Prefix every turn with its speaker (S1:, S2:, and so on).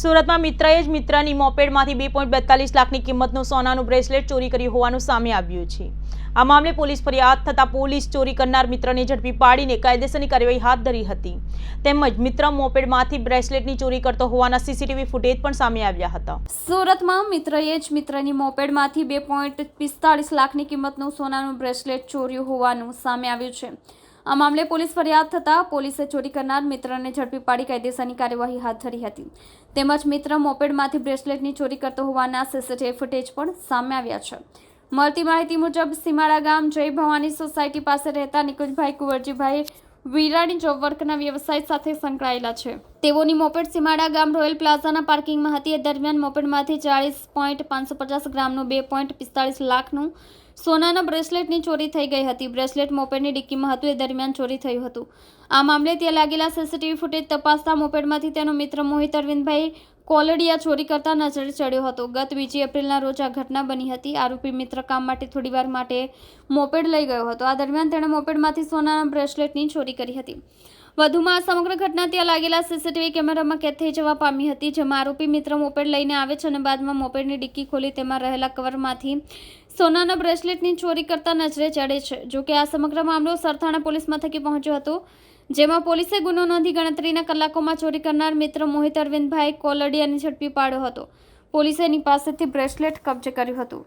S1: સુરતમાં મિત્રએ જ મિત્રની મોપેડમાંથી બે પોઈન્ટ બેતાલીસ લાખની કિંમતનું સોનાનું બ્રેસલેટ ચોરી કરી હોવાનું સામે આવ્યું છે. આ મામલે પોલીસ ફરિયાદ થતાં પોલીસ ચોરી કરનાર મિત્રને ઝડપી પાડીને કાયદેસરની કાર્યવાહી હાથ ધરી હતી. તેમજ મિત્ર મોપેડમાંથી બ્રેસલેટની ચોરી કરતો હોવાના સીસીટીવી ફૂટેજ પણ સામે આવ્યા હતા.
S2: સુરતમાં મિત્રએ જ મિત્રની મોપેડમાંથી બે પોઈન્ટ પિસ્તાળીસ લાખની કિંમતનું સોનાનું બ્રેસલેટ ચોર્યું હોવાનું સામે આવ્યું છે. આ મામલે પોલીસ ફરિયાદ થતાં પોલીસે ચોરી કરનાર મિત્રને ઝડપી પાડી કાયદેસરની કાર્યવાહી હાથ ધરી હતી. તેમજ મિત્ર મોપેડમાંથી બ્રેસલેટની ચોરી કરતો હોવાના સીસીટીવી ફૂટેજ પણ સામે આવ્યા છે. મળતી માહિતી મુજબ સીમાડા ગામ જય ભવાની સોસાયટી પાસે રહેતા નિકુંજભાઈ કુંવરજીભાઈ વીરાણી જોબ વર્કના વ્યવસાય સાથે સંકળાયેલા છે. તેઓની મોપેડ સીમાડા ગામ રોયલ પ્લાઝાના પાર્કિંગમાં હતી. એ દરમિયાન મોપેડમાંથી ચાળીસ પોઈન્ટ પાંચસો પચાસ ગ્રામનું બે પોઈન્ટ પિસ્તાળીસ લાખનું સોનાના બ્રેસલેટની ચોરી થઈ ગઈ હતી. બ્રેસલેટ મોપેડની ડિક્કીમાં હતું. એ દરમિયાન ચોરી થયું હતું. આ મામલે ત્યાં લાગેલા સીસીટીવી ફૂટેજ તપાસતા મોપેડમાંથી તેનો મિત્ર મોહિત અરવિંદભાઈ કોલડિયા ચોરી કરતા નજરે ચડ્યો હતો. ગત બીજી એપ્રિલના રોજ આ ઘટના બની હતી. આરોપી મિત્ર કામ માટે થોડીવાર માટે મોપેડ લઈ ગયો હતો. આ દરમિયાન તેણે મોપેડમાંથી સોનાના બ્રેસલેટની ચોરી કરી હતી. વધુમાં આ સમગ્ર ઘટના ત્યાં લાગેલા સીસીટીવી કેમેરામાં કેદ થઈ જવા પામી હતી, જેમાં આરોપી મિત્ર મોપેડ લઈને આવે છે અને બાદમાં મોપેડની ડિક્કી ખોલી તેમાં રહેલા કવરમાંથી સોનાના બ્રેસલેટની ચોરી કરતા નજરે ચડે છે. જો કે આ સમગ્ર મામલો સરથાણા પોલીસ મથકે પહોંચ્યો હતો, જેમાં પોલીસે ગુનો નોંધી ગણતરીના કલાકોમાં ચોરી કરનાર મિત્ર મોહિત અરવિંદભાઈ કોલડિયાને ઝડપી પાડ્યો હતો. પોલીસે એની પાસેથી બ્રેસલેટ કબજે કર્યું હતું.